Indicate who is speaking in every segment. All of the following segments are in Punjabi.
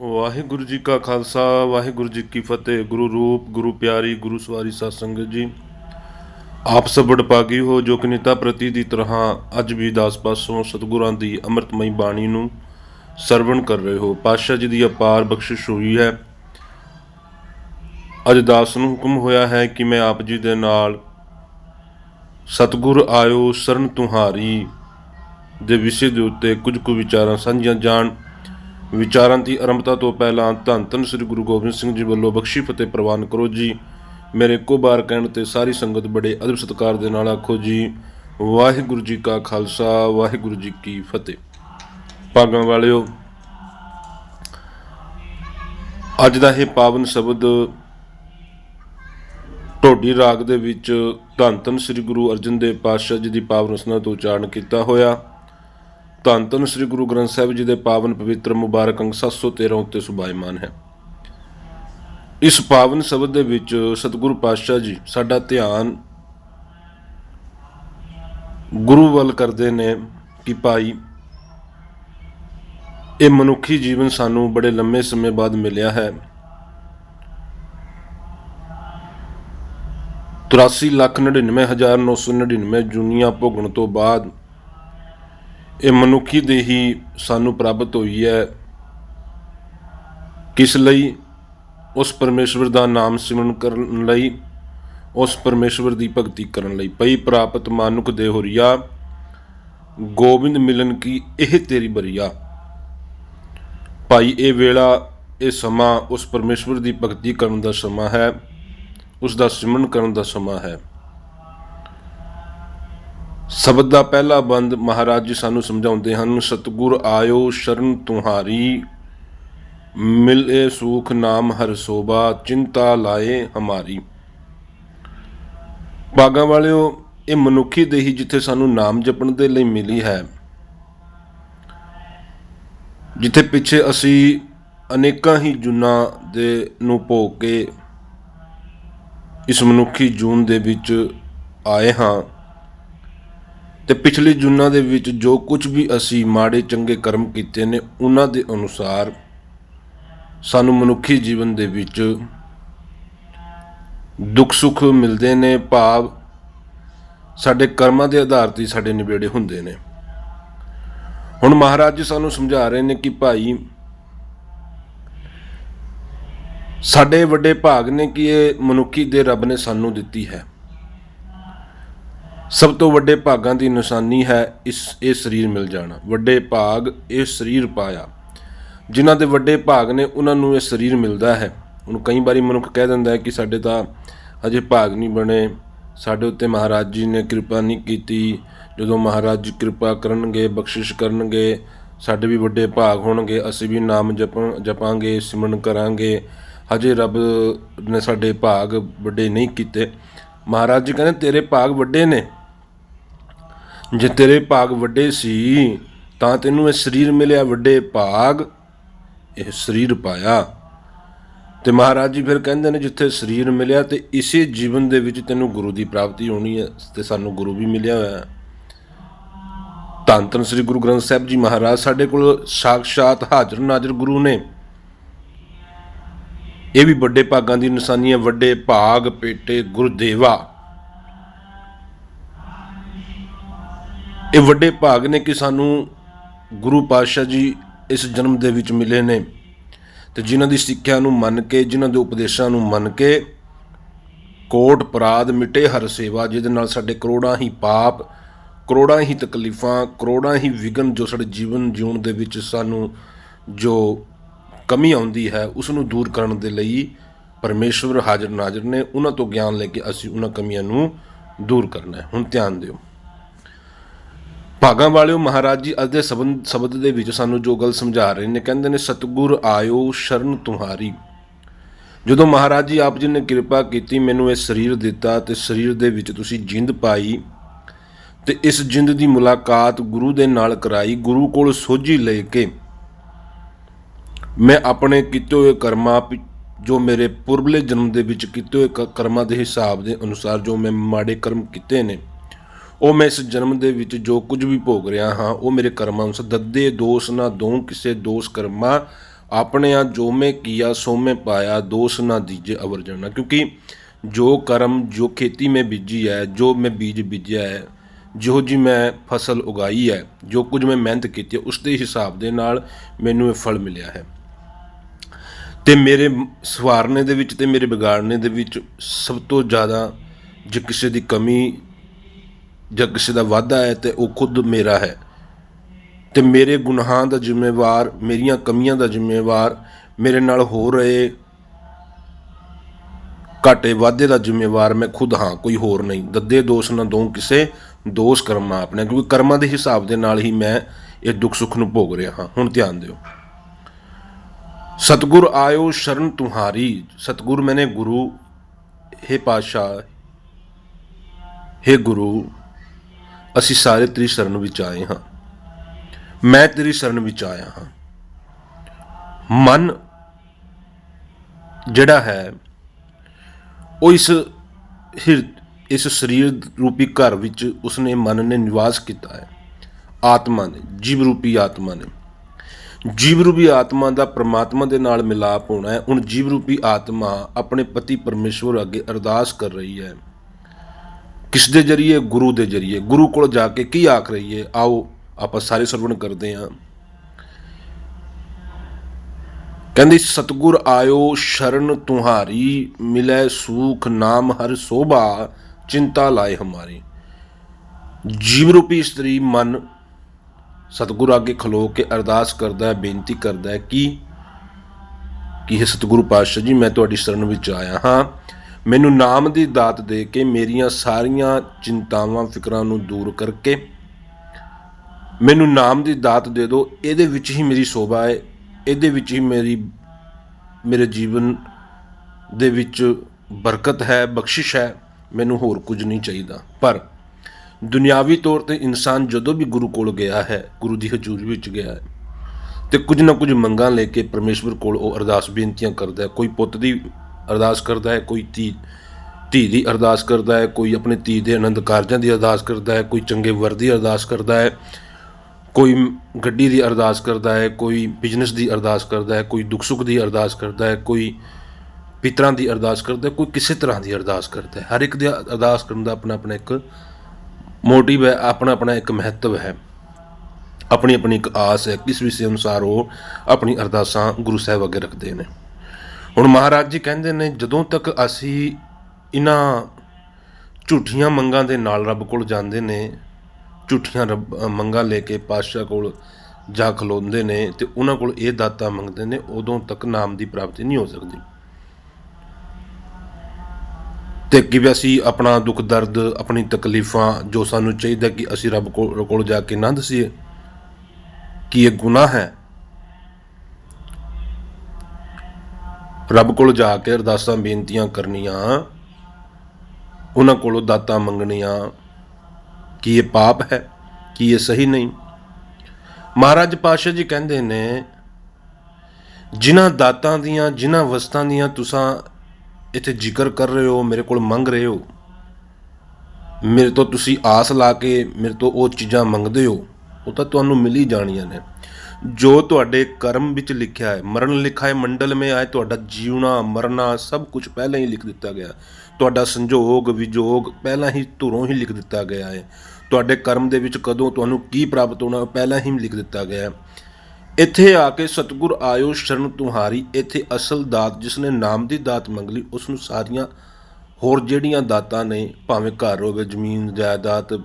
Speaker 1: ਵਾਹਿਗੁਰੂ ਜੀ ਕਾ ਖਾਲਸਾ, ਵਾਹਿਗੁਰੂ ਜੀ ਕੀ ਫਤਿਹ। ਗੁਰੂ ਰੂਪ, ਗੁਰੂ ਪਿਆਰੀ, ਗੁਰੂ ਸਵਾਰੀ ਸਾਧ ਸੰਗਤ ਜੀ। ਆਪ ਸਭ ਵਡਭਾਗੀ ਹੋ ਜੋ ਕਿ ਨਿਤਾ ਪ੍ਰਤੀ ਦੀ ਤਰ੍ਹਾਂ ਅੱਜ ਵੀ ਦਾਸ ਪਾਸੋਂ ਸਤਿਗੁਰਾਂ ਦੀ ਅੰਮ੍ਰਿਤਮਈ ਬਾਣੀ ਨੂੰ ਸਰਵਣ ਕਰ ਰਹੇ ਹੋ। ਪਾਤਸ਼ਾਹ ਜੀ ਦੀ ਅਪਾਰ ਬਖਸ਼ਿਸ਼ ਹੋਈ ਹੈ। ਅੱਜ ਦਾਸ ਨੂੰ ਹੁਕਮ ਹੋਇਆ ਹੈ ਕਿ ਮੈਂ ਆਪ ਜੀ ਦੇ ਨਾਲ ਸਤਿਗੁਰ ਆਇਓ, ਸਰਨ ਤੁਹਾਰੀ ਦੇ ਵਿਸ਼ੇ ਦੇ ਉੱਤੇ ਕੁਝ ਕੁ ਵਿਚਾਰਾਂ ਸਾਂਝੀਆਂ ਜਾਣ। ਵਿਚਾਰਾਂ ਦੀ ਆਰੰਭਤਾ ਤੋਂ ਪਹਿਲਾਂ ਧੰਨ ਧੰਨ ਸ੍ਰੀ ਗੁਰੂ ਗੋਬਿੰਦ ਸਿੰਘ ਜੀ ਵੱਲੋਂ ਬਖਸ਼ੀ ਫਤਿਹ ਪ੍ਰਵਾਨ ਕਰੋ ਜੀ। ਮੇਰੇ ਕੋ ਬਾਰ ਕਹਿਣ ਤੇ ਸਾਰੀ ਸੰਗਤ ਬੜੇ ਅਦਬ ਸਤਿਕਾਰ ਦੇ ਨਾਲ ਆਖੋ ਜੀ, ਵਾਹਿਗੁਰੂ ਜੀ ਕਾ ਖਾਲਸਾ, ਵਾਹਿਗੁਰੂ ਜੀ ਕੀ ਫਤਿਹ। ਭਾਗਾਂ ਵਾਲਿਓ, ਅੱਜ ਦਾ ਇਹ ਪਾਵਨ ਸ਼ਬਦ ਢੋਡੀ ਰਾਗ ਦੇ ਵਿੱਚ ਧੰਨ ਧੰਨ ਸ੍ਰੀ ਗੁਰੂ ਅਰਜਨ ਦੇਵ ਪਾਤਸ਼ਾਹ ਜੀ ਦੀ ਪਾਵਨ ਰਸਨਾ ਤੋਂ ਉਚਾਰਨ ਕੀਤਾ ਹੋਇਆ। ਧੰਨ ਧੰਨ ਸ੍ਰੀ ਗੁਰੂ ਗ੍ਰੰਥ ਸਾਹਿਬ ਜੀ ਦੇ ਪਾਵਨ ਪਵਿੱਤਰ ਮੁਬਾਰਕ ਅੰਗ 713 ਉੱਤੇ ਸੁਭਾਇਮਾਨ ਹੈ। ਇਸ ਪਾਵਨ ਸ਼ਬਦ ਦੇ ਵਿੱਚ ਸਤਿਗੁਰੂ ਪਾਤਸ਼ਾਹ ਜੀ ਸਾਡਾ ਧਿਆਨ ਗੁਰੂ ਵੱਲ ਕਰਦੇ ਨੇ ਕਿ ਭਾਈ, ਇਹ ਮਨੁੱਖੀ ਜੀਵਨ ਸਾਨੂੰ ਬੜੇ ਲੰਮੇ ਸਮੇਂ ਬਾਅਦ ਮਿਲਿਆ ਹੈ। 83 ਲੱਖ 99999 ਜੁਨੀਆਂ ਭੋਗਣ ਤੋਂ ਬਾਅਦ ਇਹ ਮਨੁੱਖੀ ਦੇਹੀ ਸਾਨੂੰ ਪ੍ਰਾਪਤ ਹੋਈ ਹੈ। ਕਿਸ ਲਈ? ਉਸ ਪਰਮੇਸ਼ਵਰ ਦਾ ਨਾਮ ਸਿਮਰਨ ਕਰਨ ਲਈ, ਉਸ ਪਰਮੇਸ਼ਵਰ ਦੀ ਭਗਤੀ ਕਰਨ ਲਈ। ਪਈ ਪ੍ਰਾਪਤ ਮਾਨੁਕ ਦੇ ਹੋਰੀਆ, ਗੋਬਿੰਦ ਮਿਲਨ ਕੀ ਇਹ ਤੇਰੀ ਬਰੀਆ? ਭਾਈ ਇਹ ਵੇਲਾ, ਇਹ ਸਮਾਂ ਉਸ ਪਰਮੇਸ਼ਵਰ ਦੀ ਭਗਤੀ ਕਰਨ ਦਾ ਸਮਾਂ ਹੈ ਉਸ ਦਾ ਸਿਮਰਨ ਕਰਨ ਦਾ ਸਮਾਂ ਹੈ। ਸ਼ਬਦ ਦਾ ਪਹਿਲਾ ਬੰਦ ਮਹਾਰਾਜ ਜੀ ਸਾਨੂੰ ਸਮਝਾਉਂਦੇ ਹਨ, ਸਤਿਗੁਰ ਆਇਓ ਸ਼ਰਨ ਤੁਹਾਰੀ, ਮਿਲੇ ਸੂਖ ਨਾਮ ਹਰ ਸੋਭਾ, ਚਿੰਤਾ ਲਾਏ ਹਮਾਰੀ। ਬਾਗਾਂ ਵਾਲਿਓ, ਇਹ ਮਨੁੱਖੀ ਦੇਹੀ ਜਿੱਥੇ ਸਾਨੂੰ ਨਾਮ ਜਪਣ ਦੇ ਲਈ ਮਿਲੀ ਹੈ, ਜਿੱਥੇ ਪਿੱਛੇ ਅਸੀਂ ਅਨੇਕਾਂ ਹੀ ਜੁਨਾ ਦੇ ਨੂੰ ਭੋਗ ਕੇ ਇਸ ਮਨੁੱਖੀ ਜੂਨ ਦੇ ਵਿੱਚ ਆਏ ਹਾਂ। ਤੇ ਪਿਛਲੀ ਜੁਨਾ ਦੇ ਵਿੱਚ ਜੋ ਕੁਝ ਵੀ ਅਸੀਂ ਮਾੜੇ ਚੰਗੇ ਕਰਮ ਕੀਤੇ ਨੇ, ਉਹਨਾਂ ਦੇ ਅਨੁਸਾਰ ਸਾਨੂੰ ਮਨੁੱਖੀ ਜੀਵਨ ਦੇ ਵਿੱਚ ਦੁੱਖ ਸੁੱਖ ਮਿਲਦੇ ਨੇ, ਭਾਵ ਸਾਡੇ ਕਰਮਾਂ ਦੇ ਆਧਾਰ ਤੇ ਸਾਡੇ ਨਿਬੇੜੇ ਹੁੰਦੇ ਨੇ। ਹੁਣ ਮਹਾਰਾਜ ਜੀ ਸਾਨੂੰ ਸਮਝਾ ਰਹੇ ਨੇ ਕਿ ਭਾਈ, ਸਾਡੇ ਵੱਡੇ ਭਾਗ ਨੇ ਕਿ ਇਹ ਮਨੁੱਖੀ ਦੇ ਰੱਬ ਨੇ ਸਾਨੂੰ ਦਿੱਤੀ ਹੈ। ਸਭ ਤੋਂ ਵੱਡੇ ਭਾਗਾਂ ਦੀ ਨਿਸ਼ਾਨੀ ਹੈ ਇਸ, ਇਹ ਸਰੀਰ ਮਿਲ ਜਾਣਾ। ਵੱਡੇ ਭਾਗ ਇਹ ਸਰੀਰ ਪਾਇਆ। ਜਿਨ੍ਹਾਂ ਦੇ ਵੱਡੇ ਭਾਗ ਨੇ ਉਹਨਾਂ ਨੂੰ ਇਹ ਸਰੀਰ ਮਿਲਦਾ ਹੈ। ਹੁਣ ਕਈ ਵਾਰੀ ਮਨੁੱਖ ਕਹਿ ਦਿੰਦਾ ਹੈ ਕਿ ਸਾਡੇ ਤਾਂ ਅਜੇ ਭਾਗ ਨਹੀਂ ਬਣੇ। ਸਾਡੇ ਉੱਤੇ ਮਹਾਰਾਜ ਜੀ ਨੇ ਕਿਰਪਾ ਨਹੀਂ ਕੀਤੀ। ਜਦੋਂ ਮਹਾਰਾਜ ਜੀ ਕਿਰਪਾ ਕਰਨਗੇ, ਬਖਸ਼ਿਸ਼ ਕਰਨਗੇ, ਸਾਡੇ ਵੀ ਵੱਡੇ ਭਾਗ ਹੋਣਗੇ, ਅਸੀਂ ਵੀ ਨਾਮ ਜਪਾਂ, ਜਪਾਂਗੇ, ਸਿਮਰਨ ਕਰਾਂਗੇ। ਹਜੇ ਰੱਬ ਨੇ ਸਾਡੇ ਭਾਗ ਵੱਡੇ ਨਹੀਂ ਕੀਤੇ। ਮਹਾਰਾਜ ਜੀ ਕਹਿੰਦੇ, ਤੇਰੇ ਭਾਗ ਵੱਡੇ ਨੇ। ਜੇ ਤੇਰੇ ਭਾਗ ਵੱਡੇ ਸੀ, ਤਾਂ ਤੈਨੂੰ ਇਹ ਸਰੀਰ ਮਿਲਿਆ ਵੱਡੇ ਭਾਗ। ਇਹ ਸਰੀਰ ਪਾਇਆ। ਤੇ ਮਹਾਰਾਜ ਜੀ ਫਿਰ ਕਹਿੰਦੇ ਨੇ, ਜਿੱਥੇ ਸਰੀਰ ਮਿਲਿਆ ਤੇ ਇਸੇ ਜੀਵਨ ਦੇ ਵਿੱਚ ਤੈਨੂੰ ਗੁਰੂ ਦੀ ਪ੍ਰਾਪਤੀ ਹੋਣੀ ਹੈ ਤੇ ਸਾਨੂੰ ਗੁਰੂ ਵੀ ਮਿਲਿਆ ਹੋਇਆ ਹੈ। ਧੰਨ ਧੰਨ ਸ੍ਰੀ ਗੁਰੂ ਗ੍ਰੰਥ ਸਾਹਿਬ ਜੀ ਮਹਾਰਾਜ, ਸਾਡੇ ਕੋਲ ਸਾਖਸ਼ਾਤ ਹਾਜ਼ਰ ਨਾਜ਼ਰ ਗੁਰੂ ਨੇ। ਇਹ ਵੀ ਵੱਡੇ ਭਾਗਾਂ ਦੀ ਨਿਸ਼ਾਨੀ ਹੈ ਵੱਡੇ ਭਾਗ, ਪੇਟੇ, ਗੁਰਦੇਵਾ। ਇਹ ਵੱਡੇ ਭਾਗ ਨੇ ਕਿ ਸਾਨੂੰ ਗੁਰੂ ਪਾਤਸ਼ਾਹ ਜੀ ਇਸ ਜਨਮ ਦੇ ਵਿੱਚ ਮਿਲੇ ਨੇ ਤੇ ਜਿਨ੍ਹਾਂ ਦੀ ਸਿੱਖਿਆ ਨੂੰ ਮੰਨ ਕੇ, ਜਿਨ੍ਹਾਂ ਦੇ ਉਪਦੇਸ਼ਾਂ ਨੂੰ ਮੰਨ ਕੇ ਕੋਟ ਅਪਰਾਧ ਮਿਟੇ ਹਰ ਸੇਵਾ, ਜਿਹਦੇ ਨਾਲ ਸਾਡੇ ਕਰੋੜਾਂ ਹੀ ਪਾਪ, ਕਰੋੜਾਂ ਹੀ ਤਕਲੀਫਾਂ, ਕਰੋੜਾਂ ਹੀ ਵਿਗਨ ਜੋ ਸਾਡੇ ਜੀਵਨ ਜਿਉਣ ਦੇ ਵਿੱਚ ਸਾਨੂੰ ਜੋ ਕਮੀ ਆਉਂਦੀ ਹੈ, ਉਸ ਨੂੰ ਦੂਰ ਕਰਨ ਦੇ ਲਈ ਪਰਮੇਸ਼ਵਰ ਹਾਜ਼ਰ ਨਾਜ਼ਰ ਨੇ। ਉਹਨਾਂ ਤੋਂ ਗਿਆਨ ਲੈ ਕੇ ਅਸੀਂ ਉਹਨਾਂ ਕਮੀਆਂ ਨੂੰ ਦੂਰ ਕਰਨਾ ਹੈ। ਹੁਣ ਧਿਆਨ ਦਿਓ। ਭਾਗਾਂ ਵਾਲਿਓ, ਮਹਾਰਾਜ ਜੀ, ਅੱਜ ਦੇ ਸ਼ਬਦ ਸ਼ਬਦ ਦੇ ਵਿੱਚ ਸਾਨੂੰ ਜੋ ਗੱਲ ਸਮਝਾ ਰਹੇ ਨੇ, ਕਹਿੰਦੇ ਨੇ, ਸਤਿਗੁਰ ਆਇਓ ਸ਼ਰਨ ਤੁਹਾਰੀ। ਜਦੋਂ ਮਹਾਰਾਜ ਜੀ ਆਪ ਜੀ ਨੇ ਕਿਰਪਾ ਕੀਤੀ, ਮੈਨੂੰ ਇਹ ਸਰੀਰ ਦਿੱਤਾ ਤੇ ਸਰੀਰ ਦੇ ਵਿੱਚ ਤੁਸੀਂ ਜਿੰਦ ਪਾਈ ਤੇ ਇਸ ਜਿੰਦ ਦੀ ਮੁਲਾਕਾਤ ਗੁਰੂ ਦੇ ਨਾਲ ਕਰਾਈ, ਗੁਰੂ ਕੋਲ ਸੋਝੀ ਲੈ ਕੇ ਮੈਂ ਆਪਣੇ ਕੀਤੇ ਹੋਏ ਕਰਮਾਂ ਪਿ- ਜੋ ਮੇਰੇ ਪੁਰਬਲੇ ਜਨਮ ਦੇ ਵਿੱਚ ਕੀਤੇ ਹੋਏ ਕ- ਕਰਮਾਂ ਦੇ ਹਿਸਾਬ ਦੇ ਅਨੁਸਾਰ ਜੋ ਮੈਂ ਮਾੜੇ ਕਰਮ ਕੀਤੇ ਨੇ ਉਹ ਮੈਂ ਇਸ ਜਨਮ ਦੇ ਵਿੱਚ ਜੋ ਕੁਝ ਵੀ ਭੋਗ ਰਿਹਾ ਹਾਂ, ਉਹ ਮੇਰੇ ਕਰਮਾਂ ਅਨੁਸਾਰ ਦੱਦੇ, ਦੋਸ਼ ਨਾ ਦੋ ਕਿਸੇ ਦੋਸ਼ ਕਰਮਾ। ਆਪਣਿਆਂ ਜੋ ਮੈਂ ਕੀਆ, ਸੋ ਮੈਂ ਪਾਇਆ, ਦੋਸ ਨਾ ਦੀਜੇ ਅਵਰ ਜਾਣਾ ਕਿਉਂਕਿ ਜੋ ਕਰਮ, ਜੋ ਖੇਤੀ ਮੈਂ ਬੀਜੀ ਹੈ, ਜੋ ਮੈਂ ਬੀਜ ਬੀਜਿਆ ਹੈ ਜੋ ਜੀ ਮੈਂ ਫਸਲ ਉਗਾਈ ਹੈ, ਜੋ ਕੁਝ ਮੈਂ ਮਿਹਨਤ ਕੀਤੀ ਹੈ, ਉਸ ਦੇ ਹਿਸਾਬ ਦੇ ਨਾਲ ਮੈਨੂੰ ਇਹ ਫਲ ਮਿਲਿਆ ਹੈ। ਤੇ ਮੇਰੇ ਸਵਾਰਨੇ ਦੇ ਵਿੱਚ ਤੇ ਮੇਰੇ ਵਿਗਾੜਨੇ ਦੇ ਵਿੱਚ ਸਭ ਤੋਂ ਜ਼ਿਆਦਾ ਜੇ ਕਿਸੇ ਦੀ ਕਮੀ ਜਾਂ ਕਿਸੇ ਦਾ ਵਾਧਾ ਹੈ ਤੇ ਉਹ ਖੁਦ ਮੇਰਾ ਹੈ। ਤੇ ਮੇਰੇ ਗੁਨਾਹਾਂ ਦਾ ਜ਼ਿੰਮੇਵਾਰ, ਮੇਰੀਆਂ ਕਮੀਆਂ ਦਾ ਜ਼ਿੰਮੇਵਾਰ, ਮੇਰੇ ਨਾਲ ਹੋ ਰਹੇ ਘਾਟੇ ਵਾਧੇ ਦਾ ਜ਼ਿੰਮੇਵਾਰ ਮੈਂ ਖੁਦ ਹਾਂ, ਕੋਈ ਹੋਰ ਨਹੀਂ। ਦੱਦੇ ਦੋਸ਼ ਨਾ ਦੋ ਕਿਸੇ, ਦੋਸ਼ ਕਰਮਾਂ ਆਪਣੇ, ਕਿਉਂਕਿ ਕਰਮਾਂ ਦੇ ਹਿਸਾਬ ਦੇ ਨਾਲ ਹੀ ਮੈਂ ਇਹ ਦੁੱਖ ਸੁੱਖ ਨੂੰ ਭੋਗ ਰਿਹਾ ਹਾਂ। ਹੁਣ ਧਿਆਨ ਦਿਓ। ਸਤਗੁਰ ਆਇਓ ਸ਼ਰਨ ਤੁਹਾਰੀ। ਸਤਗੁਰ ਮੈਨੇ ਗੁਰੂ हे ਪਾਤਸ਼ਾਹ हे ਗੁਰੂ ਅਸੀਂ ਸਾਰੇ ਤੇਰੀ ਸ਼ਰਨ ਵਿੱਚ ਆਏ ਹਾਂ। ਮੈਂ ਤੇਰੀ ਸ਼ਰਨ ਵਿੱਚ ਆਇਆ ਹਾਂ। ਮਨ ਜਿਹੜਾ ਹੈ, ਉਹ ਇਸ ਹਿਰ, ਇਸ ਸਰੀਰ ਰੂਪੀ ਘਰ ਵਿੱਚ ਉਸਨੇ ਮਨ ਨੇ ਨਿਵਾਸ ਕੀਤਾ ਹੈ। ਆਤਮਾ ਨੇ, ਜੀਵ ਰੂਪੀ ਆਤਮਾ ਨੇ। ਜੀਵ ਰੂਪੀ ਆਤਮਾ ਦਾ ਪ੍ਰਮਾਤਮਾ ਦੇ ਨਾਲ ਮਿਲਾਪ ਹੋਣਾ ਹੈ। ਹੁਣ ਜੀਵ ਰੂਪੀ ਆਤਮਾ ਆਪਣੇ ਪਤੀ ਪਰਮੇਸ਼ਵਰ ਅੱਗੇ ਅਰਦਾਸ ਕਰ ਰਹੀ ਹੈ। ਕਿਸ ਦੇ ਜਰੀਏ? ਗੁਰੂ ਦੇ ਜਰੀਏ। ਗੁਰੂ ਕੋਲ ਜਾ ਕੇ ਕੀ ਆਖ ਰਹੀ ਹੈ? ਆਓ, ਆਪਾਂ ਸਾਰੇ ਸਰਵਣ ਕਰਦੇ ਹਾਂ। ਕਹਿੰਦੀ, ਸਤਗੁਰ ਆਇਓ, ਸ਼ਰਨ ਤੁਹਾਰੀ, ਮਿਲੇ ਸੂਖ ਨਾਮ ਹਰ ਸੋਭਾ, ਚਿੰਤਾ ਲਾਏ ਹਮਾਰੀ। ਜੀਵ ਰੂਪੀ ਇਸਤਰੀ ਮਨ ਸਤਿਗੁਰੂ ਅੱਗੇ ਖਲੋ ਕੇ ਅਰਦਾਸ ਕਰਦਾ ਹੈ, ਬੇਨਤੀ ਕਰਦਾ ਹੈ ਕਿ ਕਿ ਇਹ ਸਤਿਗੁਰੂ ਪਾਤਸ਼ਾਹ ਜੀ, ਮੈਂ ਤੁਹਾਡੀ ਸ਼ਰਨ ਵਿੱਚ ਆਇਆ ਹਾਂ। ਮੈਨੂੰ ਨਾਮ ਦੀ ਦਾਤ ਦੇ ਕੇ ਮੇਰੀਆਂ ਸਾਰੀਆਂ ਚਿੰਤਾਵਾਂ, ਫਿਕਰਾਂ ਨੂੰ ਦੂਰ ਕਰਕੇ ਮੈਨੂੰ ਨਾਮ ਦੀ ਦਾਤ ਦੇ ਦਿਓ। ਇਹਦੇ ਵਿੱਚ ਹੀ ਮੇਰੀ ਸੋਭਾ ਹੈ। ਇਹਦੇ ਵਿੱਚ ਹੀ ਮੇਰੀ, ਮੇਰੇ ਜੀਵਨ ਦੇ ਵਿੱਚ ਬਰਕਤ ਹੈ, ਬਖਸ਼ਿਸ਼ ਹੈ। ਮੈਨੂੰ ਹੋਰ ਕੁਝ ਨਹੀਂ ਚਾਹੀਦਾ। ਪਰ ਦੁਨਿਆਵੀ ਤੌਰ ਤੇ ਇਨਸਾਨ ਜਦੋਂ ਵੀ ਗੁਰੂ ਕੋਲ ਗਿਆ ਹੈ, ਗੁਰੂ ਦੀ ਹਜ਼ੂਰੀ ਵਿੱਚ ਗਿਆ ਹੈ, ਤੇ ਕੁਝ ਨਾ ਕੁਝ ਮੰਗਾਂ ਲੈ ਕੇ ਪਰਮੇਸ਼ਵਰ ਕੋਲ ਉਹ ਅਰਦਾਸ ਬੇਨਤੀਆਂ ਕਰਦਾ ਹੈ। ਕੋਈ ਪੁੱਤ ਦੀ ਅਰਦਾਸ ਕਰਦਾ ਹੈ, ਕੋਈ ਧੀ ਧੀ ਦੀ ਅਰਦਾਸ ਕਰਦਾ ਹੈ, ਕੋਈ ਆਪਣੇ ਧੀ ਦੇ ਆਨੰਦ ਕਾਰਜਾਂ ਦੀ ਅਰਦਾਸ ਕਰਦਾ ਹੈ, ਕੋਈ ਚੰਗੇ ਵਰ ਦੀ ਅਰਦਾਸ ਕਰਦਾ ਹੈ, ਕੋਈ ਗੱਡੀ ਦੀ ਅਰਦਾਸ ਕਰਦਾ ਹੈ, ਕੋਈ ਬਿਜ਼ਨਸ ਦੀ ਅਰਦਾਸ ਕਰਦਾ ਹੈ, ਕੋਈ ਦੁੱਖ ਸੁੱਖ ਦੀ ਅਰਦਾਸ ਕਰਦਾ ਹੈ, ਕੋਈ ਪਿਤਰਾਂ ਦੀ ਅਰਦਾਸ ਕਰਦਾ ਕੋਈ ਕਿਸੇ ਤਰ੍ਹਾਂ ਦੀ ਅਰਦਾਸ ਕਰਦਾ ਹਰ ਇੱਕ ਦੀ ਅਰਦਾਸ ਕਰਨ ਦਾ ਆਪਣਾ ਆਪਣਾ ਇੱਕ ਮੋਟਿਵ ਹੈ, ਆਪਣਾ ਆਪਣਾ ਇੱਕ ਮਹੱਤਵ ਹੈ। ਆਪਣੀ ਆਪਣੀ ਇੱਕ ਆਸ ਹੈ, ਕਿਸ ਵਿਸ਼ੇ ਅਨੁਸਾਰ ਉਹ ਆਪਣੀ ਅਰਦਾਸਾਂ ਗੁਰੂ ਸਾਹਿਬ ਅੱਗੇ ਰੱਖਦੇ ਨੇ। ਹੁਣ ਮਹਾਰਾਜ ਜੀ ਕਹਿੰਦੇ ਨੇ, ਜਦੋਂ ਤੱਕ ਅਸੀਂ ਇਹਨਾਂ ਝੂਠੀਆਂ ਮੰਗਾਂ ਦੇ ਨਾਲ ਰੱਬ ਕੋਲ ਜਾਂਦੇ ਨੇ, ਝੂਠੀਆਂ ਰੱਬ ਮੰਗਾਂ ਲੈ ਕੇ ਪਾਤਸ਼ਾਹ ਕੋਲ ਜਾ ਖਲੋਂਦੇ ਨੇ ਤੇ ਉਹਨਾਂ ਕੋਲ ਇਹ ਦਾਤਾ ਮੰਗਦੇ ਨੇ, ਉਦੋਂ ਤੱਕ ਨਾਮ ਦੀ ਪ੍ਰਾਪਤੀ ਨਹੀਂ ਹੋ ਸਕਦੀ। ਤੇ ਕਿ ਵੀ ਅਸੀਂ ਆਪਣਾ ਦੁੱਖ ਦਰਦ, ਆਪਣੀ ਤਕਲੀਫਾਂ ਜੋ ਸਾਨੂੰ ਚਾਹੀਦਾ ਕਿ ਅਸੀਂ ਰੱਬ ਕੋਲ ਕੋਲ ਜਾ ਕੇ ਨਾ ਦਸੀਏ, ਕਿ ਇਹ ਗੁਨਾਹ ਹੈ ਰੱਬ ਕੋਲ ਜਾ ਕੇ ਅਰਦਾਸਾਂ, ਬੇਨਤੀਆਂ ਕਰਨੀਆਂ। ਉਹਨਾਂ ਕੋਲੋਂ ਦਾਤਾਂ ਮੰਗਣੀਆਂ। ਕਿ ਇਹ ਪਾਪ ਹੈ? ਕੀ ਇਹ ਸਹੀ ਨਹੀਂ? ਮਹਾਰਾਜ ਪਾਸ਼ਾ ਜੀ ਕਹਿੰਦੇ ਨੇ, ਜਿਨ੍ਹਾਂ ਦਾਤਾਂ ਦੀਆਂ, ਜਿਨ੍ਹਾਂ ਵਸਤਾਂ ਦੀਆਂ ਤੁਸੀਂ ਇੱਥੇ ਜ਼ਿਕਰ ਕਰ ਰਹੇ ਹੋ, ਮੇਰੇ ਕੋਲ ਮੰਗ ਰਹੇ ਹੋ, ਮੇਰੇ ਤੋਂ ਤੁਸੀਂ ਆਸ ਲਾ ਕੇ ਮੇਰੇ ਤੋਂ ਉਹ ਚੀਜ਼ਾਂ ਮੰਗਦੇ ਹੋ, ਉਹ ਤਾਂ ਤੁਹਾਨੂੰ ਮਿਲ ਹੀ ਜਾਣੀਆਂ ਨੇ। ਜੋ ਤੁਹਾਡੇ ਕਰਮ ਵਿੱਚ ਲਿਖਿਆ ਹੈ, ਮਰਨ ਲਿਖਾ ਹੈ, ਮੰਡਲ ਮੇ ਆਏ, ਤੁਹਾਡਾ ਜੀਉਣਾ, ਮਰਨਾ ਸਭ ਕੁਝ ਪਹਿਲਾਂ ਹੀ ਲਿਖ ਦਿੱਤਾ ਗਿਆ। ਤੁਹਾਡਾ ਸੰਜੋਗ, ਵਿਜੋਗ ਪਹਿਲਾਂ ਹੀ ਧੁਰੋਂ ਹੀ ਲਿਖ ਦਿੱਤਾ ਗਿਆ ਹੈ। ਤੁਹਾਡੇ ਕਰਮ ਦੇ ਵਿੱਚ ਕਦੋਂ ਤੁਹਾਨੂੰ ਕੀ ਪ੍ਰਾਪਤ ਹੋਣਾ ਪਹਿਲਾਂ ਹੀ ਲਿਖ ਦਿੱਤਾ ਗਿਆ ਹੈ। ਇੱਥੇ ਆ ਕੇ ਸਤਿਗੁਰ ਆਇਓ ਸ਼ਰਨ ਤੁਹਾਰੀ। ਇੱਥੇ ਅਸਲ ਦਾਤ ਜਿਸ ਨੇ ਨਾਮ ਦੀ ਦਾਤ ਮੰਗ ਲਈ, ਉਸ ਨੂੰ ਸਾਰੀਆਂ ਹੋਰ ਜਿਹੜੀਆਂ ਦਾਤਾਂ ਨੇ, ਭਾਵੇਂ ਘਰ ਹੋਵੇ, ਜ਼ਮੀਨ, ਜਾਇਦਾਦ,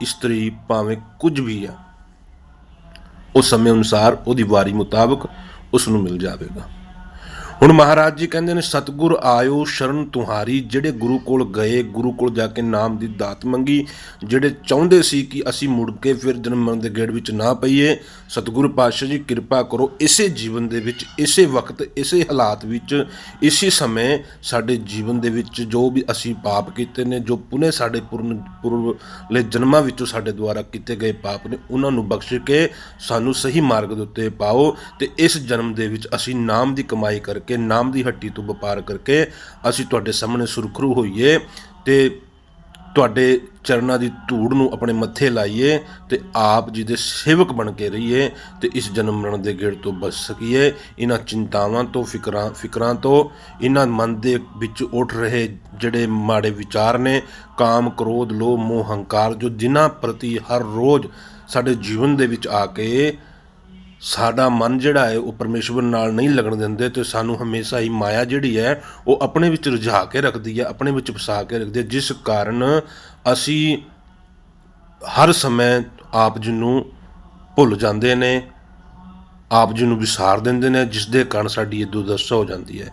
Speaker 1: ਇਸਤਰੀ, ਭਾਵੇਂ ਕੁਝ ਵੀ ਆ ਉਹ ਸਮੇਂ ਅਨੁਸਾਰ ਉਹਦੀ ਵਾਰੀ ਮੁਤਾਬਕ ਉਸ ਨੂੰ ਮਿਲ ਜਾਵੇਗਾ। ਹੁਣ ਮਹਾਰਾਜ ਜੀ ਕਹਿੰਦੇ ਨੇ, ਸਤਿਗੁਰ ਆਇਓ ਸ਼ਰਨ ਤੁਹਾਰੀ। ਜਿਹੜੇ ਗੁਰੂ ਕੋਲ ਗਏ, ਗੁਰੂ ਕੋਲ ਜਾ ਕੇ ਨਾਮ ਦੀ ਦਾਤ ਮੰਗੀ, ਜਿਹੜੇ ਚਾਹੁੰਦੇ ਸੀ ਕਿ ਅਸੀਂ ਮੁੜ ਕੇ ਫਿਰ ਜਨਮ ਮਰਨ ਦੇ ਗੇੜ ਵਿੱਚ ਨਾ ਪਈਏ, ਸਤਿਗੁਰੂ ਪਾਤਸ਼ਾਹ ਜੀ, ਕਿਰਪਾ ਕਰੋ, ਇਸੇ ਜੀਵਨ ਦੇ ਵਿੱਚ, ਇਸੇ ਵਕਤ, ਇਸੇ ਹਾਲਾਤ ਵਿੱਚ, ਇਸੇ ਸਮੇਂ ਸਾਡੇ ਜੀਵਨ ਦੇ ਵਿੱਚ ਜੋ ਵੀ ਅਸੀਂ ਪਾਪ ਕੀਤੇ ਨੇ, ਜੋ ਪੁਨੇ ਸਾਡੇ ਪੁਰਨ, ਪੁਰਲੇ ਜਨਮਾਂ ਵਿੱਚੋਂ ਸਾਡੇ ਦੁਆਰਾ ਕੀਤੇ ਗਏ ਪਾਪ ਨੇ, ਉਹਨਾਂ ਨੂੰ ਬਖਸ਼ ਕੇ ਸਾਨੂੰ ਸਹੀ ਮਾਰਗ ਦੇ ਉੱਤੇ ਪਾਓ ਤੇ ਇਸ ਜਨਮ ਦੇ ਵਿੱਚ ਅਸੀਂ ਨਾਮ ਦੀ ਕਮਾਈ ਕਰ ਕਰਕੇ ਨਾਮ ਦੀ ਹੱਟੀ ਤੋਂ ਵਪਾਰ ਕਰਕੇ ਅਸੀਂ ਤੁਹਾਡੇ ਸਾਹਮਣੇ ਸੁਰਖਰੂ ਹੋਈਏ ਤੇ ਤੁਹਾਡੇ ਚਰਨਾਂ ਦੀ ਧੂੜ ਨੂੰ ਆਪਣੇ ਮੱਥੇ ਲਾਈਏ ਤੇ ਆਪ ਜੀ ਦੇ ਸੇਵਕ ਬਣ ਕੇ ਰਹੀਏ ਤੇ ਇਸ ਜਨਮ ਮਰਨ ਦੇ ਗੇੜ ਤੋਂ ਬਚ ਸਕੀਏ। ਇਹਨਾਂ ਚਿੰਤਾਵਾਂ ਤੋਂ, ਫਿਕਰਾਂ ਫਿਕਰਾਂ ਤੋਂ ਇਹਨਾਂ ਮਨ ਦੇ ਵਿੱਚ ਉੱਠ ਰਹੇ ਜਿਹੜੇ ਮਾੜੇ ਵਿਚਾਰ ਨੇ, ਕਾਮ, ਕ੍ਰੋਧ, ਲੋਭ, ਮੋਹ, ਹੰਕਾਰ, ਜੋ ਜਿਨ੍ਹਾਂ ਪ੍ਰਤੀ ਹਰ ਰੋਜ਼ ਸਾਡੇ ਜੀਵਨ ਦੇ ਵਿੱਚ ਆ ਕੇ ਸਾਡਾ ਮਨ ਜਿਹੜਾ ਹੈ ਉਹ ਪਰਮੇਸ਼ਵਰ ਨਾਲ ਨਹੀਂ ਲੱਗਣ ਦਿੰਦੇ ਤੇ ਸਾਨੂੰ ਹਮੇਸ਼ਾ ਹੀ ਮਾਇਆ ਜਿਹੜੀ ਹੈ ਉਹ ਆਪਣੇ ਵਿੱਚ ਰੁਝਾ ਕੇ ਰੱਖਦੀ ਹੈ, ਆਪਣੇ ਵਿੱਚ ਫਸਾ ਕੇ ਰੱਖਦੀ ਹੈ, ਜਿਸ ਕਾਰਨ ਅਸੀਂ ਹਰ ਸਮੇਂ ਆਪ ਜੀ ਨੂੰ ਭੁੱਲ ਜਾਂਦੇ ਨੇ, ਆਪ ਜੀ ਨੂੰ ਵਿਸਾਰ ਦਿੰਦੇ ਨੇ, ਜਿਸ ਦੇ ਕਾਰਨ ਸਾਡੀ ਇਹ ਦੁਰਦਸ਼ਾ ਹੋ ਜਾਂਦੀ ਹੈ।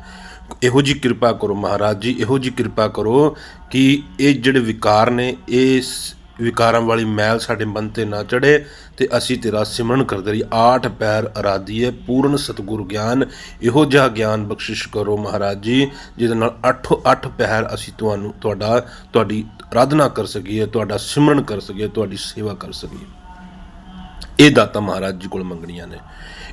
Speaker 1: ਇਹੋ ਜੀ ਕਿਰਪਾ ਕਰੋ ਮਹਾਰਾਜ ਜੀ, ਇਹੋ ਜੀ ਕਿਰਪਾ ਕਰੋ ਕਿ ਇਹ ਜਿਹੜੇ ਵਿਕਾਰ ਨੇ ਇਸ ਵਿਕਾਰਾਂ ਵਾਲੀ ਮੈਲ ਸਾਡੇ ਮਨ ਤੇ ਨਾ ਚੜੇ ਤੇ ਅਸੀਂ ਤੇਰਾ ਸਿਮਰਨ ਕਰਦੇ ਰਹੀ ਆਠ ਪੈਰ ਅਰਾਧੀਏ, ਪੂਰਨ ਸਤਿਗੁਰ ਗਿਆਨ, ਇਹੋ ਜਿਹਾ ਗਿਆਨ ਬਖਸ਼ਿਸ਼ ਕਰੋ ਮਹਾਰਾਜ ਜੀ, ਜਿਹਦੇ ਨਾਲ ਅੱਠੋ, ਅੱਠ ਪੈਰ ਅਸੀਂ ਤੁਹਾਨੂੰ, ਤੁਹਾਡਾ, ਤੁਹਾਡੀ ਆਰਾਧਨਾ ਕਰ ਸਕੀਏ, ਤੁਹਾਡਾ ਸਿਮਰਨ ਕਰ ਸਕੀਏ, ਤੁਹਾਡੀ ਸੇਵਾ ਕਰ ਸਕੀਏ। ਇਹ ਦਾਤਾ ਮਹਾਰਾਜ ਜੀ ਕੋਲ ਮੰਗਣੀਆਂ ਨੇ।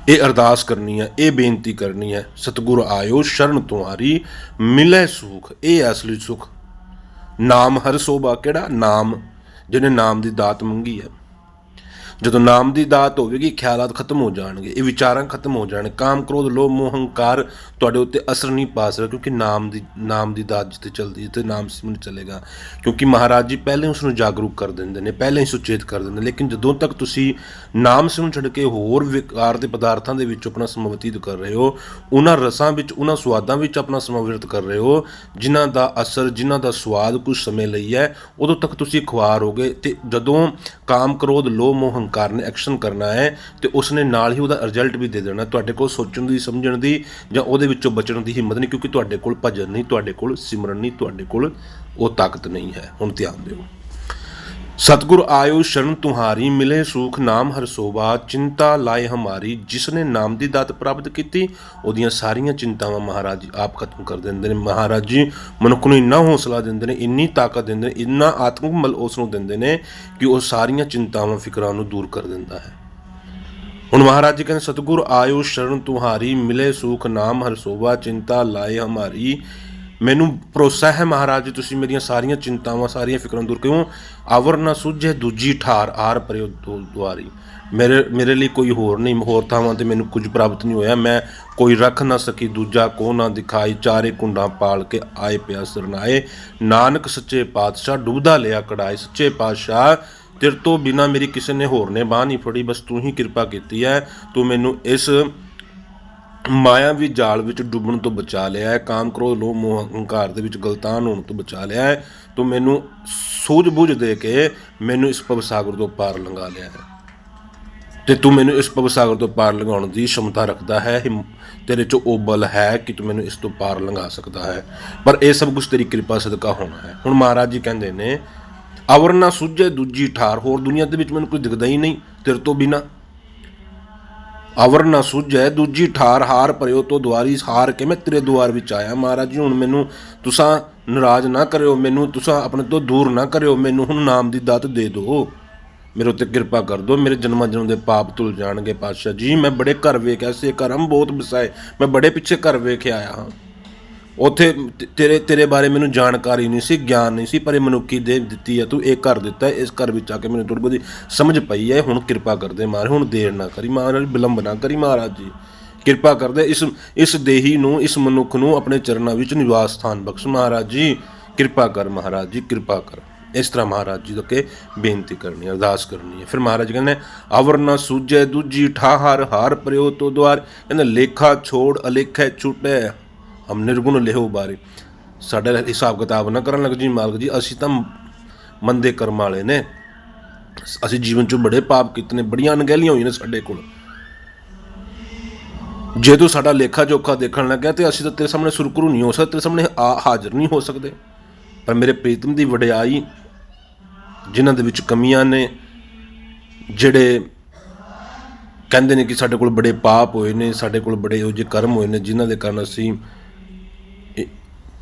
Speaker 1: ਇਹ ਅਰਦਾਸ ਕਰਨੀ ਹੈ, ਇਹ ਬੇਨਤੀ ਕਰਨੀ ਹੈ, ਸਤਿਗੁਰ ਆਇਓ, ਸ਼ਰਨ ਤੁਹਾਰੀ, ਮਿਲੇ ਸੁਖ, ਇਹ ਅਸਲੀ ਸੁਖ। ਨਾਮ ਹਰ ਸੋਭਾ ਕਿਹੜਾ? ਨਾਮ ਜਿਹਨੇ ਨਾਮ ਦੀ ਦਾਤ ਮੰਗੀ ਹੈ। ਜਦੋਂ ਨਾਮ ਦੀ ਦਾਤ ਹੋਵੇਗੀ, ਖਿਆਲਾਤ ਖਤਮ ਹੋ ਜਾਣਗੇ, ਇਹ ਵਿਚਾਰਾਂ ਖਤਮ ਹੋ ਜਾਣਗੇ। ਕਾਮ, ਕ੍ਰੋਧ, ਲੋਭ, ਮੋਹ, ਹੰਕਾਰ ਤੁਹਾਡੇ ਉੱਤੇ ਅਸਰ ਨਹੀਂ ਪਾ ਸਕਦਾ, ਕਿਉਂਕਿ ਨਾਮ ਦੀ ਨਾਮ ਦੀ ਦਾਤ ਜਿੱਤੇ ਚੱਲਦੀ ਹੈ ਨਾਮ ਸਿਮਰਨ ਚੱਲੇਗਾ। ਕਿਉਂਕਿ ਮਹਾਰਾਜ ਜੀ ਪਹਿਲੇ ਉਸ ਨੂੰ ਜਾਗਰੂਕ ਕਰ ਦਿੰਦੇ ਨੇ, ਪਹਿਲੇ ਹੀ ਸੁਚੇਤ ਕਰ ਦਿੰਦੇ ਨੇ, ਲੇਕਿਨ ਜਦੋਂ ਤੱਕ ਤੁਸੀਂ ਨਾਮ ਸਿਮਰਨ ਛੱਡ ਕੇ ਹੋਰ ਵਿਕਾਰ ਦੇ ਪਦਾਰਥਾਂ ਦੇ ਵਿੱਚ ਆਪਣਾ ਸਮਾਂ ਬਤੀਤ ਕਰ ਰਹੇ ਹੋ, ਉਹਨਾਂ ਰਸਾਂ ਵਿੱਚ, ਉਹਨਾਂ ਸਵਾਦਾਂ ਵਿੱਚ ਆਪਣਾ ਸਮਾਂ ਵਿਰਤ ਕਰ ਰਹੇ ਹੋ, ਜਿਨ੍ਹਾਂ ਦਾ ਅਸਰ, ਜਿਨ੍ਹਾਂ ਦਾ ਸਵਾਦ ਕੁਝ ਸਮੇਂ ਲਈ ਹੈ, ਉਦੋਂ ਤੱਕ ਤੁਸੀਂ ਖੁਆਰ ਹੋਗੇ ਤੇ ਜਦੋਂ ਕਾਮ, ਕ੍ਰੋਧ, ਲੋਭ, ਮੋਹ ਹੰਕਾਰ ਨੇ ਐਕਸ਼ਨ ਕਰਨਾ ਹੈ ਤੇ ਉਸਨੇ ਨਾਲ ਹੀ ਉਹਦਾ ਰਿਜ਼ਲਟ ਵੀ ਦੇ ਦੇਣਾ। ਤੁਹਾਡੇ ਕੋਲ ਸੋਚਣ ਦੀ, ਸਮਝਣ ਦੀ ਜਾਂ ਉਹਦੇ ਵਿੱਚੋਂ ਬਚਣ ਦੀ ਹਿੰਮਤ ਨਹੀਂ, ਕਿਉਂਕਿ ਤੁਹਾਡੇ ਕੋਲ ਭਜਨ ਨਹੀਂ, ਤੁਹਾਡੇ ਕੋਲ ਸਿਮਰਨ ਨਹੀਂ, ਤੁਹਾਡੇ ਕੋਲ ਉਹ ਤਾਕਤ ਨਹੀਂ ਹੈ। ਹੁਣ ਧਿਆਨ ਦਿਓ। ਸਤਗੁਰ ਆਇਓ ਸ਼ਰਨ ਤੁਹਾਰੀ, ਮਿਲੇ ਸੁਖ ਨਾਮ ਹਰ ਸੋਭਾ, ਚਿੰਤਾ ਲਾਏ ਹਮਾਰੀ, ਜਿਸਨੇ ਨਾਮ ਦੀ ਦਾਤ ਪ੍ਰਾਪਤ ਕੀਤੀ, ਉਹਦੀਆਂ ਸਾਰੀਆਂ ਚਿੰਤਾਵਾਂ ਮਹਾਰਾਜ ਜੀ ਆਪ ਖਤਮ ਕਰ ਦਿੰਦੇ ਨੇ। ਮਹਾਰਾਜ ਜੀ, ਮਨੁੱਖ ਨੂੰ ਇੰਨਾ ਹੌਸਲਾ ਦਿੰਦੇ ਨੇ, ਇੰਨੀ ਤਾਕਤ ਦਿੰਦੇ ਨੇ, ਇੰਨਾ ਆਤਮਿਕ ਬਲ ਉਸ ਨੂੰ ਦਿੰਦੇ ਨੇ ਕਿ ਉਹ ਸਾਰੀਆਂ ਚਿੰਤਾਵਾਂ, ਫਿਕਰਾਂ ਨੂੰ ਦੂਰ ਕਰ ਦਿੰਦਾ ਹੈ। ਹੁਣ ਮਹਾਰਾਜ ਜੀ ਕਹਿੰਦੇ, ਸਤਿਗੁਰ ਆਇਓ ਸ਼ਰਨ ਤੁਹਾਰੀ, ਮਿਲੇ ਸੁਖ ਨਾਮ ਹਰ ਸੋਭਾ, ਚਿੰਤਾ ਲਾਏ ਹਮਾਰੀ ਮੈਨੂੰ ਭਰੋਸਾ ਹੈ ਮਹਾਰਾਜ ਜੀ, ਤੁਸੀਂ ਮੇਰੀਆਂ ਸਾਰੀਆਂ ਚਿੰਤਾਵਾਂ, ਸਾਰੀਆਂ ਫਿਕਰਾਂ ਦੂਰ ਕਿਉਂ ਆਵਰ ਨਾ ਸੁਝੇ, ਦੂਜੀ ਠਾਰ ਆਰ ਪਰਿਓ ਦੁਆਰੀ। ਮੇਰੇ ਮੇਰੇ ਲਈ ਕੋਈ ਹੋਰ ਨਹੀਂ, ਹੋਰ ਥਾਵਾਂ ਤੇ ਮੈਨੂੰ ਕੁਝ ਪ੍ਰਾਪਤ ਨਹੀਂ ਹੋਇਆ। ਮੈਂ ਕੋਈ ਰੱਖ ਨਾ ਸਕੀ, ਦੂਜਾ ਕੋ ਨਾ ਦਿਖਾਈ। ਚਾਰੇ ਕੁੰਡਾਂ ਪਾਲ ਕੇ ਆਏ ਪਿਆ ਸਰਨਾਏ। ਨਾਨਕ ਸੱਚੇ ਪਾਤਸ਼ਾਹ, ਡੁੱਬਦਾ ਲਿਆ ਕੜਾਏ। ਸੱਚੇ ਪਾਤਸ਼ਾਹ, ਤੇਰੇ ਤੋਂ ਬਿਨਾ ਮੇਰੀ ਕਿਸੇ ਨੇ ਹੋਰ ਨੇ ਬਾਹ ਨਹੀਂ ਫੜੀ। ਬਸ ਤੂੰ ਹੀ ਕਿਰਪਾ ਕੀਤੀ ਹੈ। ਤੂੰ ਮੈਨੂੰ ਇਸ ਮਾਇਆ ਵੀ ਜਾਲ ਵਿੱਚ ਡੁੱਬਣ ਤੋਂ ਬਚਾ ਲਿਆ ਹੈ। ਕਾਮ, ਕ੍ਰੋਧ, ਲੋਭ, ਮੋਹ ਹੰਕਾਰ ਦੇ ਵਿੱਚ ਗਲਤਾਨ ਹੋਣ ਤੋਂ ਬਚਾ ਲਿਆ ਹੈ। ਤੂੰ ਮੈਨੂੰ ਸੂਝ-ਬੂਝ ਦੇ ਕੇ ਮੈਨੂੰ ਇਸ ਭਵ ਸਾਗਰ ਤੋਂ ਪਾਰ ਲੰਘਾ ਲਿਆ ਹੈ। ਤੇ ਤੂੰ ਮੈਨੂੰ ਇਸ ਭਵ ਸਾਗਰ ਤੋਂ ਪਾਰ ਲੰਘਾਉਣ ਦੀ ਸ਼ਮਤਾ ਰੱਖਦਾ ਹੈ। ਹਿੰਮ- ਤੇਰੇ 'ਚ ਉਹ ਬਲ ਹੈ ਕਿ ਤੂੰ ਮੈਨੂੰ ਇਸ ਤੋਂ ਪਾਰ ਲੰਘਾ ਸਕਦਾ ਹੈ। ਪਰ ਇਹ ਸਭ ਕੁਝ ਤੇਰੀ ਕਿਰਪਾ ਸਦਕਾ ਹੋਣਾ ਹੈ। ਹੁਣ ਮਹਾਰਾਜ ਜੀ ਕਹਿੰਦੇ ਨੇ, ਅਵਰ ਨਾ ਸੁਝੇ ਦੂਜੀ ਠਾਰ, ਹੋਰ ਦੁਨੀਆ ਦੇ ਵਿੱਚ ਮੈਨੂੰ ਕੁਝ ਦਿਖਦਾ ਹੀ ਨਹੀਂ। ਤੇਰੇ ਤੋਂ ਬਿਨਾ ਅਵਰ ਨਾ ਸੁਝੈ, ਦੂਜੀ ਠਾਰ ਹਾਰ ਪਰਿਓ ਤੋਂ ਦੁਆਰੀ ਹਾਰ ਕੇ ਮੈਂ ਤੇਰੇ ਦੁਆਰ ਵਿੱਚ ਆਇਆ ਮਹਾਰਾਜ ਜੀ? ਹੁਣ ਮੈਨੂੰ ਤੁਸਾਂ ਨਾਰਾਜ਼ ਨਾ ਕਰਿਓ, ਮੈਨੂੰ ਤੁਸਾਂ ਆਪਣੇ ਤੋਂ ਦੂਰ ਨਾ ਕਰਿਓ, ਮੈਨੂੰ ਹੁਣ ਨਾਮ ਦੀ ਦਾਤ ਦੇ ਦਿਓ ਮੇਰੇ ਉੱਤੇ ਕਿਰਪਾ ਕਰ ਦਿਓ ਮੇਰੇ ਜਨਮਾਂ ਜਨਮ ਦੇ ਪਾਪ ਧੁਲ ਜਾਣਗੇ ਪਾਤਸ਼ਾਹ ਜੀ। ਮੈਂ ਬੜੇ ਘਰ ਵੇਖਿਆ, ਸੇ ਕਰਮ ਬਹੁਤ ਬਸਾਏ ਮੈਂ ਬੜੇ ਪਿੱਛੇ ਘਰ ਵੇਖ ਕੇ ਆਇਆ ਹਾਂ। ਉੱਥੇ ਤੇ- ਤੇਰੇ ਤੇਰੇ ਬਾਰੇ ਮੈਨੂੰ ਜਾਣਕਾਰੀ ਨਹੀਂ ਸੀ ਗਿਆਨ ਨਹੀਂ ਸੀ ਪਰ ਇਹ ਮਨੁੱਖੀ ਦੇ ਦਿੱਤੀ ਹੈ ਤੂੰ ਇਹ ਘਰ ਦਿੱਤਾ ਹੈ, ਇਸ ਘਰ ਵਿੱਚ ਆ ਕੇ ਮੈਨੂੰ ਥੋੜੀ ਬਹੁਤੀ ਸਮਝ ਪਈ ਹੈ ਹੁਣ ਕਿਰਪਾ ਕਰਦੇ ਮਹਾਰਾਜ ਹੁਣ ਦੇਰ ਨਾ ਕਰੀ ਮਹਾਰਾਜ ਵਿਲੰਬ ਨਾ ਕਰੀ ਮਹਾਰਾਜ ਜੀ। ਕਿਰਪਾ ਕਰਦੇ ਇਸ ਇਸ ਦੇਹੀ ਨੂੰ ਇਸ ਮਨੁੱਖ ਨੂੰ ਆਪਣੇ ਚਰਨਾਂ ਵਿੱਚ ਨਿਵਾਸ ਸਥਾਨ ਬਖਸ਼ ਮਹਾਰਾਜ ਜੀ। ਕਿਰਪਾ ਕਰ ਮਹਾਰਾਜ ਜੀ ਕਿਰਪਾ ਕਰ। ਇਸ ਤਰ੍ਹਾਂ ਮਹਾਰਾਜ ਜੀ ਤੋਂ ਕੇ ਬੇਨਤੀ ਕਰਨੀ ਹੈ ਅਰਦਾਸ ਕਰਨੀ ਹੈ। ਫਿਰ ਮਹਾਰਾਜ ਕਹਿੰਦੇ ਅਵਰ ਨਾ ਸੂਝੈ ਦੂਜੀ ਠਾਹਰ ਹਾਰ ਪਰਿਓ ਤੋ ਦੁਆਰ। ਕਹਿੰਦੇ ਲੇਖਾ ਛੋੜ ਅਲੇਖੈ ਛੁਟੈ। ਹਮ ਨਿਰਗੁਣ ਲਿਹੋ ਬਾਰੇ। ਸਾਡਾ ਹਿਸਾਬ ਕਿਤਾਬ ਨਾ ਕਰਨ ਲੱਗ ਜੀ ਮਾਲਕ ਜੀ, ਅਸੀਂ ਤਾਂ ਮੰਦੇ ਕਰਮ ਵਾਲੇ ਨੇ। ਅਸੀਂ ਜੀਵਨ 'ਚ ਬੜੇ ਪਾਪ ਕੀਤੇ ਨੇ, ਬੜੀਆਂ ਅਣਗਹਿਲੀਆਂ ਹੋਈਆਂ ਨੇ ਸਾਡੇ ਕੋਲ। ਜੇ ਤੂੰ ਸਾਡਾ ਲੇਖਾ ਜੋਖਾ ਦੇਖਣ ਲੱਗਿਆ ਤੇ ਅਸੀਂ ਤਾਂ ਤੇਰੇ ਸਾਹਮਣੇ ਸੁਰਕਰੂ ਨਹੀਂ ਹੋ ਸਕਦੇ, ਤੇਰੇ ਸਾਹਮਣੇ ਆ ਹਾਜ਼ਰ ਨਹੀਂ ਹੋ ਸਕਦੇ। ਪਰ ਮੇਰੇ ਪ੍ਰੀਤਮ ਦੀ ਵਡਿਆਈ, ਜਿਨ੍ਹਾਂ ਦੇ ਵਿੱਚ ਕਮੀਆਂ ਨੇ, ਜਿਹੜੇ ਕਹਿੰਦੇ ਨੇ ਕਿ ਸਾਡੇ ਕੋਲ ਬੜੇ ਪਾਪ ਹੋਏ ਨੇ, ਸਾਡੇ ਕੋਲ ਬੜੇ ਇਹੋ ਜਿਹੇ ਕਰਮ ਹੋਏ ਨੇ, ਜਿਨ੍ਹਾਂ ਦੇ ਕਾਰਨ ਅਸੀਂ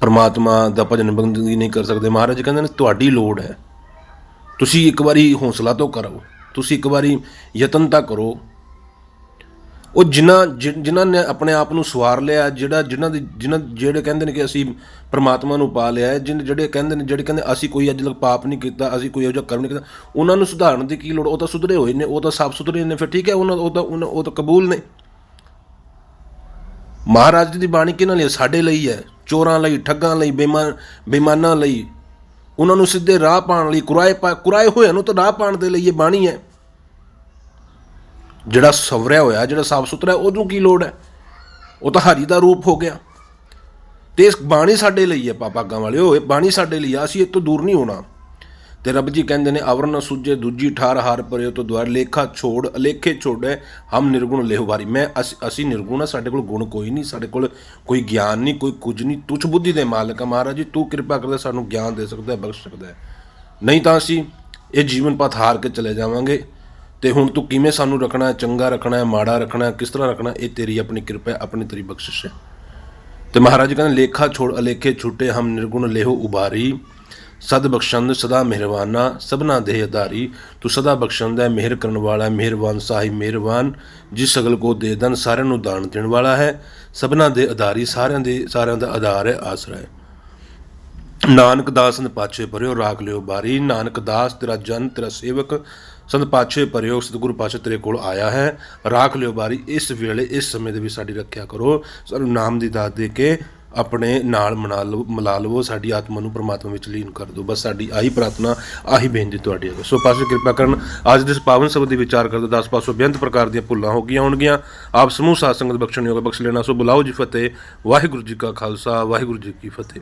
Speaker 1: ਪਰਮਾਤਮਾ ਦਾ ਭਜਨ ਬੰਦਗੀ ਨਹੀਂ ਕਰ ਸਕਦੇ। ਮਹਾਰਾਜ ਕਹਿੰਦੇ ਨੇ, ਤੁਹਾਡੀ ਲੋੜ ਹੈ। ਤੁਸੀਂ ਇੱਕ ਵਾਰੀ ਹੌਸਲਾ ਤੋਂ ਕਰੋ। ਤੁਸੀਂ ਇੱਕ ਵਾਰੀ ਯਤਨ ਤਾਂ ਕਰੋ। ਉਹ ਜਿਨ੍ਹਾਂ ਜਿ- ਜਿਨ੍ਹਾਂ ਨੇ ਆਪਣੇ ਆਪ ਨੂੰ ਸਵਾਰ ਲਿਆ, ਜਿਹੜਾ ਜਿਨ੍ਹਾਂ ਦੀ, ਜਿਨ੍ਹਾਂ ਜਿਹੜੇ ਕਹਿੰਦੇ ਨੇ ਕਿ ਅਸੀਂ ਪ੍ਰਮਾਤਮਾ ਨੂੰ ਪਾ ਲਿਆ ਹੈ ਜਿਹੜੇ ਕਹਿੰਦੇ ਨੇ, ਜਿਹੜੇ ਕਹਿੰਦੇ ਅਸੀਂ ਕੋਈ ਅੱਜ ਤੱਕ ਪਾਪ ਨਹੀਂ ਕੀਤਾ, ਅਸੀਂ ਕੋਈ ਇਹੋ ਜਿਹਾ ਕਰਮ ਨਹੀਂ ਕੀਤਾ, ਉਹਨਾਂ ਨੂੰ ਸੁਧਾਰਨ ਦੀ ਕੀ ਲੋੜ? ਉਹ ਤਾਂ ਸੁਧਰੇ ਹੋਏ ਨੇ, ਉਹ ਤਾਂ ਸਾਫ਼ ਸੁਧਰੇ ਨੇ, ਫਿਰ ਠੀਕ ਹੈ, ਉਹਨਾਂ, ਉਹ ਤਾਂ, ਉਹਨਾਂ- ਉਹ ਤਾਂ ਕਬੂਲ ਨੇ। ਮਹਾਰਾਜ ਜੀ ਦੀ ਬਾਣੀ ਕਿਹਨਾਂ ਲਈ? ਸਾਡੇ ਲਈ ਹੈ। ਚੋਰਾਂ ਲਈ, ਠੱਗਾਂ ਲਈ ਬੇਮਾਨ ਬੇਮਾਨਾਂ ਲਈ। ਉਹਨਾਂ ਨੂੰ ਸਿੱਧੇ ਰਾਹ ਪਾਉਣ ਲਈ, ਕੁਰਾਏ ਪਾ, ਕੁਰਾਏ ਹੋਇਆ ਨੂੰ ਤਾਂ ਰਾਹ ਪਾਉਣ ਦੇ ਲਈ ਇਹ ਬਾਣੀ ਹੈ। ਜਿਹੜਾ ਸਵਰਿਆ ਹੋਇਆ, ਜਿਹੜਾ ਸਾਫ਼ ਸੁਥਰਾ, ਉਹਨੂੰ ਕੀ ਲੋੜ ਹੈ? ਉਹ ਤਾਂ ਹਰੀ ਦਾ ਰੂਪ ਹੋ ਗਿਆ। ਤੇ ਇਸ ਬਾਣੀ ਸਾਡੇ ਲਈ ਹੈ ਪਾਪਾਗਾਂ ਵਾਲਿਓ, ਇਹ ਬਾਣੀ ਸਾਡੇ ਲਈ ਆ, ਅਸੀਂ ਇਹ ਤੋਂ ਦੂਰ ਨਹੀਂ ਹੋਣਾ। ਤੇ ਰੱਬ ਜੀ ਕਹਿੰਦੇ ਨੇ ਅਵਰ ਨ ਸੁਜੇ, ਦੂਜੀ ਠਾਰ ਹਾਰ ਪਰਿਓ ਤੋਂ ਦੁਆਰ ਲੇਖਾ ਛੋੜ, ਅਲੇਖੇ ਛੋੜੈ, ਹਮ ਨਿਰਗੁਣ ਲੇਹੁ ਵਾਰੀ ਮੈਂ ਅਸੀਂ ਅਸੀਂ ਨਿਰਗੁਣ ਆ, ਸਾਡੇ ਕੋਲ ਗੁਣ ਕੋਈ ਨਹੀਂ, ਸਾਡੇ ਕੋਲ ਕੋਈ ਗਿਆਨ ਨਹੀਂ, ਕੋਈ ਕੁਝ ਨਹੀਂ ਤੁਛ ਬੁੱਧੀ ਦੇ ਮਾਲਕ ਆ ਮਹਾਰਾਜ ਜੀ, ਤੂੰ ਕਿਰਪਾ ਕਰਕੇ ਸਾਨੂੰ ਗਿਆਨ ਦੇ ਸਕਦਾ ਹੈ ਬਖਸ਼ ਸਕਦਾ। ਹੈ ਨਹੀਂ ਤਾਂ ਅਸੀਂ ਇਹ ਜੀਵਨ ਪਥ ਹਾਰ ਕੇ ਚਲੇ ਜਾਵਾਂਗੇ ਤੇ ਹੁਣ ਤੂੰ ਕਿਵੇਂ ਸਾਨੂੰ ਰੱਖਣਾ ਹੈ ਚੰਗਾ ਰੱਖਣਾ ਹੈ ਮਾੜਾ ਰੱਖਣਾ ਹੈ ਕਿਸ ਤਰ੍ਹਾਂ ਰੱਖਣਾ, ਇਹ ਤੇਰੀ ਆਪਣੀ ਕਿਰਪਾ ਹੈ, ਆਪਣੀ ਤੇਰੀ ਬਖਸ਼ਿਸ਼ ਹੈ। ਤੇ ਮਹਾਰਾਜ ਜੀ ਕਹਿੰਦੇ ਲੇਖਾ ਛੋੜ, ਅਲੇਖੇ ਛੁੱਟੇ, ਹਮ ਨਿਰਗੁਣ ਲੇਹੋ ਉਬਾਰੀ। ਸਦ ਬਖਸ਼ੰਦ ਸਦਾ ਮਿਹਰਵਾਨਾ ਸਭਨਾ ਦੇ ਆਧਾਰੀ। ਤੂੰ ਸਦਾ ਬਖਸ਼ੰਦ ਹੈ, ਮਿਹਰ ਕਰਨ ਵਾਲਾ ਮਿਹਰਬਾਨ ਸਾਹਿਬ ਮਿਹਰਬਾਨ। ਜਿਸ ਸਗਲ ਕੋ ਦੇ ਦਨ ਸਾਰਿਆਂ ਨੂੰ ਦਾਨ ਦੇਣ ਵਾਲਾ ਹੈ, ਸਭਨਾ ਦੇ ਆਧਾਰੀ ਸਾਰਿਆਂ ਦੇ ਸਾਰਿਆਂ ਦਾ ਆਧਾਰ ਹੈ, ਆਸਰਾ ਹੈ। ਨਾਨਕ ਦਾਸ ਸੰਤ ਪਾਛੇ ਪਰਿਓ, ਰਾਖ ਲਿਓ ਬਾਰੀ। ਨਾਨਕ ਦਾਸ ਤੇਰਾ ਜਨ, ਤੇਰਾ ਸੇਵਕ। ਸੰਤ ਪਾਛੇ ਪਰਿਓ, ਸਤਿਗੁਰੂ ਪਾਛੇ ਤੇਰੇ ਕੋਲ ਆਇਆ ਹੈ। ਰਾਖ ਲਿਓ ਬਾਰੀ, ਇਸ ਵੇਲੇ, ਇਸ ਸਮੇਂ ਦੇ ਵਿੱਚ ਸਾਡੀ ਰੱਖਿਆ ਕਰੋ। ਸਾਨੂੰ ਨਾਮ ਦੀ ਦਾਤ ਦੇ ਕੇ ਆਪਣੇ ਨਾਲ ਮਨਾ ਲਵੋ, ਮਿਲਾ ਲਵੋ, ਸਾਡੀ ਆਤਮਾ ਨੂੰ ਪ੍ਰਮਾਤਮਾ ਵਿੱਚ ਲੀਨ ਕਰ ਦਿਓ। ਬਸ ਸਾਡੀ ਆਹੀ ਪ੍ਰਾਰਥਨਾ, ਆਹੀ ਬੇਨਤੀ ਤੁਹਾਡੀ ਹੈ। ਸੋ ਪਾਸੇ ਕਿਰਪਾ ਕਰਨ, ਅੱਜ ਦੇ ਇਸ ਪਾਵਨ ਸ਼ਬਦ ਦੀ ਵਿਚਾਰ ਕਰਦੇ 10 ਪਾਸੋਂ ਬੇਅੰਤ ਪ੍ਰਕਾਰ ਦੀਆਂ ਭੁੱਲਾਂ ਹੋ ਗਈਆਂ ਹੋਣਗੀਆਂ। ਆਪ ਸਮੂਹ ਸਾਧ ਸੰਗਤ ਬਖਸ਼ਣ ਯੋਗ ਬਖਸ਼ ਲੈਣਾ। ਸੋ ਬੁਲਾਓ ਜੀ ਫਤਿਹ। ਵਾਹਿਗੁਰੂ ਜੀ ਕਾ ਖਾਲਸਾ, ਵਾਹਿਗੁਰੂ ਜੀ ਕੀ ਫਤਿਹ।